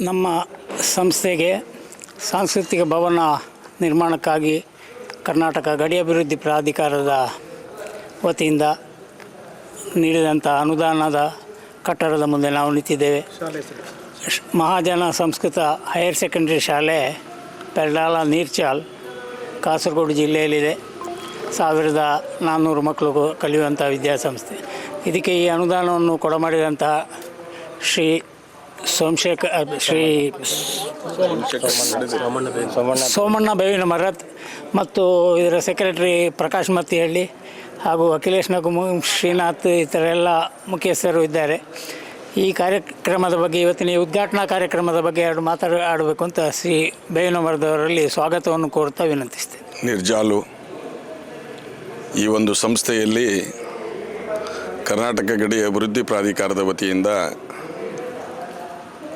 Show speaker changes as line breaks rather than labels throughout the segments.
ನಮ್ಮ ಸಂಸ್ಥೆಗೆ ಸಾಂಸ್ಕೃತಿಕ ಭವನ ನಿರ್ಮಾಣಕ್ಕಾಗಿ ಕರ್ನಾಟಕ ಗಡಿ ಅಭಿವೃದ್ಧಿ ಪ್ರಾಧಿಕಾರದ ವತಿಯಿಂದ ನೀಡಿದಂಥ ಅನುದಾನದ ಕಟ್ಟಡದ ಮುಂದೆ ನಾವು ನಿಂತಿದ್ದೇವೆ. ಮಹಾಜನ ಸಂಸ್ಕೃತ ಹೈಯರ್ ಸೆಕೆಂಡರಿ ಶಾಲೆ ಪೆರ್ಡಾಲ ನೀರ್ಚಾಲ್ ಕಾಸರಗೋಡು ಜಿಲ್ಲೆಯಲ್ಲಿದೆ. ಸಾವಿರದ ನಾನ್ನೂರು ಮಕ್ಕಳು ಕಲಿಯುವಂಥ ವಿದ್ಯಾಸಂಸ್ಥೆ. ಇದಕ್ಕೆ ಈ ಅನುದಾನವನ್ನು ಕೊಡಮಾಡಿದಂತಹ ಶ್ರೀ ಸೋಮಶೇಖರ್ ಶ್ರೀ ಸೋಮಣ್ಣ ಬೇವಿನ ಮರತ್ ಮತ್ತು ಇದರ ಸೆಕ್ರೆಟರಿ ಪ್ರಕಾಶ್ ಮತ್ತಿಹಳ್ಳಿ ಹಾಗೂ ಅಖಿಲೇಶ್ ನಗುಮು ಶ್ರೀನಾಥ್ ಇತರ ಎಲ್ಲ ಮುಖ್ಯಸ್ಥರು ಇದ್ದಾರೆ. ಈ ಕಾರ್ಯಕ್ರಮದ ಬಗ್ಗೆ ಇವತ್ತಿನ ಈ ಉದ್ಘಾಟನಾ ಕಾರ್ಯಕ್ರಮದ ಬಗ್ಗೆ ಎರಡು ಮಾತಾಡ, ಆಡಬೇಕು ಅಂತ ಶ್ರೀ ಬೇವಿನ ಮರದವರಲ್ಲಿ ಸ್ವಾಗತವನ್ನು ಕೋರ್ತಾ ವಿನಂತಿಸ್ತೇನೆ.
ನಿರ್ಜಾಲು, ಈ ಒಂದು ಸಂಸ್ಥೆಯಲ್ಲಿ ಕರ್ನಾಟಕ ಗಡಿ ಅಭಿವೃದ್ಧಿ ಪ್ರಾಧಿಕಾರದ ವತಿಯಿಂದ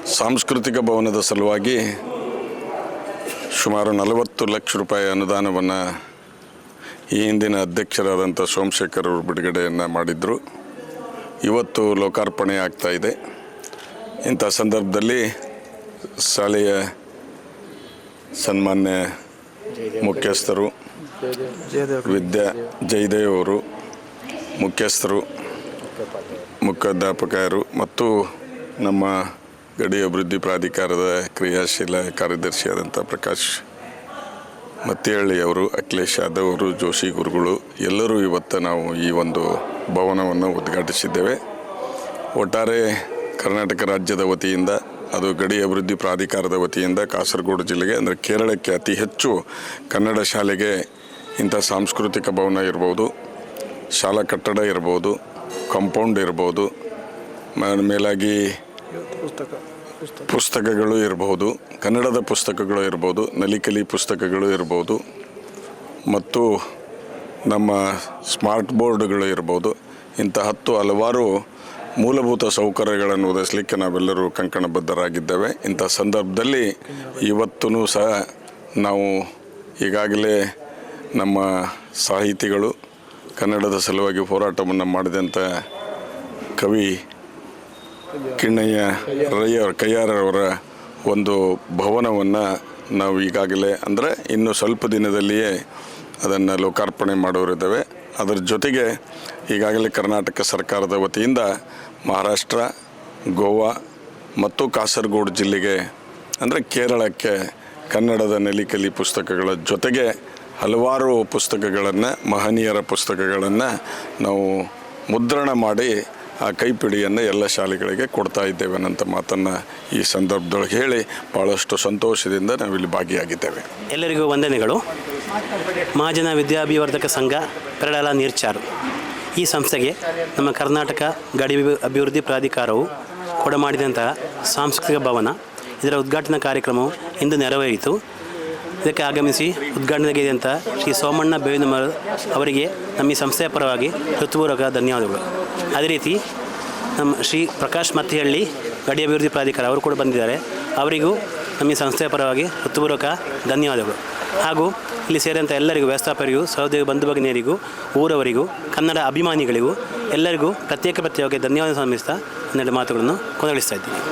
ಸಾಂಸ್ಕೃತಿಕ ಭವನದ ಸಲುವಾಗಿ ಸುಮಾರು ನಲವತ್ತು ಲಕ್ಷ ರೂಪಾಯಿ ಅನುದಾನವನ್ನು ಈ ಹಿಂದಿನ ಅಧ್ಯಕ್ಷರಾದಂಥ ಸೋಮಶೇಖರ್ ಅವರು ಬಿಡುಗಡೆಯನ್ನು ಮಾಡಿದ್ದರು ಇವತ್ತು ಲೋಕಾರ್ಪಣೆ ಆಗ್ತಾ ಇದೆ. ಇಂಥ ಸಂದರ್ಭದಲ್ಲಿ ಶಾಲೆಯ ಸನ್ಮಾನ್ಯ ಮುಖ್ಯಸ್ಥರು, ವಿದ್ಯಾ ಜಯದೇವ್ ಅವರು, ಮುಖ್ಯಸ್ಥರು, ಮುಖ್ಯಾಧ್ಯಾಪಕರು ಮತ್ತು ನಮ್ಮ ಗಡಿ ಅಭಿವೃದ್ಧಿ ಪ್ರಾಧಿಕಾರದ ಕ್ರಿಯಾಶೀಲ ಕಾರ್ಯದರ್ಶಿಯಾದಂಥ ಪ್ರಕಾಶ್ ಮತ್ತಿಹಳ್ಳಿ ಅವರು, ಅಖಿಲೇಶ್ ಯಾದವ್ ಅವರು, ಜೋಶಿ ಗುರುಗಳು, ಎಲ್ಲರೂ ಇವತ್ತು ನಾವು ಈ ಒಂದು ಭವನವನ್ನು ಉದ್ಘಾಟಿಸಿದ್ದೇವೆ. ಒಟ್ಟಾರೆ ಕರ್ನಾಟಕ ರಾಜ್ಯದ ವತಿಯಿಂದ, ಅದು ಗಡಿ ಅಭಿವೃದ್ಧಿ ಪ್ರಾಧಿಕಾರದ ವತಿಯಿಂದ ಕಾಸರಗೋಡು ಜಿಲ್ಲೆಗೆ, ಅಂದರೆ ಕೇರಳಕ್ಕೆ ಅತಿ ಹೆಚ್ಚು ಕನ್ನಡ ಶಾಲೆಗೆ ಇಂಥ ಸಾಂಸ್ಕೃತಿಕ ಭವನ ಇರ್ಬೋದು, ಶಾಲಾ ಕಟ್ಟಡ ಇರ್ಬೋದು, ಕಾಂಪೌಂಡ್ ಇರ್ಬೋದು ಪುಸ್ತಕಗಳು ಇರಬಹುದು ಕನ್ನಡದ ಪುಸ್ತಕಗಳು ಇರ್ಬೋದು, ನಲಿಕಲಿ ಪುಸ್ತಕಗಳು ಇರ್ಬೋದು, ಮತ್ತು ನಮ್ಮ ಸ್ಮಾರ್ಟ್ ಬೋರ್ಡ್ಗಳು ಇರ್ಬೋದು, ಇಂಥ ಹತ್ತು ಹಲವಾರು ಮೂಲಭೂತ ಸೌಕರ್ಯಗಳನ್ನು ಒದಗಿಸಲಿಕ್ಕೆ ನಾವೆಲ್ಲರೂ ಕಂಕಣಬದ್ಧರಾಗಿದ್ದೇವೆ. ಇಂಥ ಸಂದರ್ಭದಲ್ಲಿ ಇವತ್ತೂ ಸಹ ನಾವು ಈಗಾಗಲೇ ನಮ್ಮ ಸಾಹಿತಿಗಳು ಕನ್ನಡದ ಸಲುವಾಗಿ ಹೋರಾಟವನ್ನು ಮಾಡಿದಂಥ ಕವಿ ಕಿಣ್ಣಯ್ಯ ರಯ್ಯವ್ರ ಕಯ್ಯಾರವರ ಒಂದು ಭವನವನ್ನು ನಾವು ಈಗಾಗಲೇ ಅಂದರೆ ಇನ್ನು ಸ್ವಲ್ಪ ದಿನದಲ್ಲಿಯೇ ಅದನ್ನು ಲೋಕಾರ್ಪಣೆ ಮಾಡೋರಿದ್ದೇವೆ ಅದರ ಜೊತೆಗೆ ಈಗಾಗಲೇ ಕರ್ನಾಟಕ ಸರ್ಕಾರದ ವತಿಯಿಂದ ಮಹಾರಾಷ್ಟ್ರ, ಗೋವಾ ಮತ್ತು ಕಾಸರಗೋಡು ಜಿಲ್ಲೆಗೆ ಅಂದರೆ ಕೇರಳಕ್ಕೆ ಕನ್ನಡದ ನೆಲಿಕಲಿ ಪುಸ್ತಕಗಳ ಜೊತೆಗೆ ಹಲವಾರು ಪುಸ್ತಕಗಳನ್ನು ಮಹನೀಯರ ಪುಸ್ತಕಗಳನ್ನು ನಾವು ಮುದ್ರಣ ಮಾಡಿ ಆ ಕೈಪಿಡಿಯನ್ನು ಎಲ್ಲ ಶಾಲೆಗಳಿಗೆ ಕೊಡ್ತಾ ಇದ್ದೇವೆ ಅನ್ನೋಂಥ ಮಾತನ್ನು ಈ ಸಂದರ್ಭದೊಳಗೆ ಹೇಳಿ ಭಾಳಷ್ಟು ಸಂತೋಷದಿಂದ ನಾವಿಲ್ಲಿ ಭಾಗಿಯಾಗಿದ್ದೇವೆ.
ಎಲ್ಲರಿಗೂ ವಂದನೆಗಳು. ಮಹಾಜನ ವಿದ್ಯಾಭಿವರ್ಧಕ ಸಂಘ ಪೆರಡಾಲ ನೀರ್ಚಾರು. ಈ ಸಂಸ್ಥೆಗೆ ನಮ್ಮ ಕರ್ನಾಟಕ ಗಡಿ ಅಭಿವೃದ್ಧಿ ಪ್ರಾಧಿಕಾರವು ಕೊಡಮಾಡಿದಂತಹ ಸಾಂಸ್ಕೃತಿಕ ಭವನ. ಇದರ ಉದ್ಘಾಟನಾ ಕಾರ್ಯಕ್ರಮವು ಇಂದು ನೆರವೇರಿತು. ಇದಕ್ಕೆ ಆಗಮಿಸಿ ಉದ್ಘಾಟನೆಗಿದಂಥ ಶ್ರೀ ಸೋಮಣ್ಣ ಬೇವಿನ ಮರ ಅವರಿಗೆ ನಮ್ಮ ಈ ಸಂಸ್ಥೆಯ ಪರವಾಗಿ ಹೃತ್ಪೂರ್ವಕ ಧನ್ಯವಾದಗಳು. ಅದೇ ರೀತಿ ನಮ್ಮ ಶ್ರೀ ಪ್ರಕಾಶ್ ಮತ್ತಿಹಳ್ಳಿ ಗಡಿ ಅಭಿವೃದ್ಧಿ ಪ್ರಾಧಿಕಾರ ಅವರು ಕೂಡ ಬಂದಿದ್ದಾರೆ. ಅವರಿಗೂ ನಮ್ಮ ಈ ಸಂಸ್ಥೆಯ ಪರವಾಗಿ ಹೃತ್ಪೂರ್ವಕ ಧನ್ಯವಾದಗಳು. ಹಾಗೂ ಇಲ್ಲಿ ಸೇರಿದಂಥ ಎಲ್ಲರಿಗೂ, ವ್ಯವಸ್ಥಾಪಕರಿಗೂ, ಸಹೋದ್ಯೋಗಿ ಬಂಧು ಭಗಿನಿಯರಿಗೂ ಊರವರಿಗೂ, ಕನ್ನಡ ಅಭಿಮಾನಿಗಳಿಗೂ ಎಲ್ಲರಿಗೂ ಪ್ರತ್ಯೇಕ ಪ್ರತ್ಯೇಕ ಧನ್ಯವಾದ ಸಂಬಂಧಿಸ್ತಾ ಹನ್ನೆರಡು ಮಾತುಗಳನ್ನು ಕೊನೆಗೊಳಿಸ್ತಾ ಇದ್ದೀನಿ.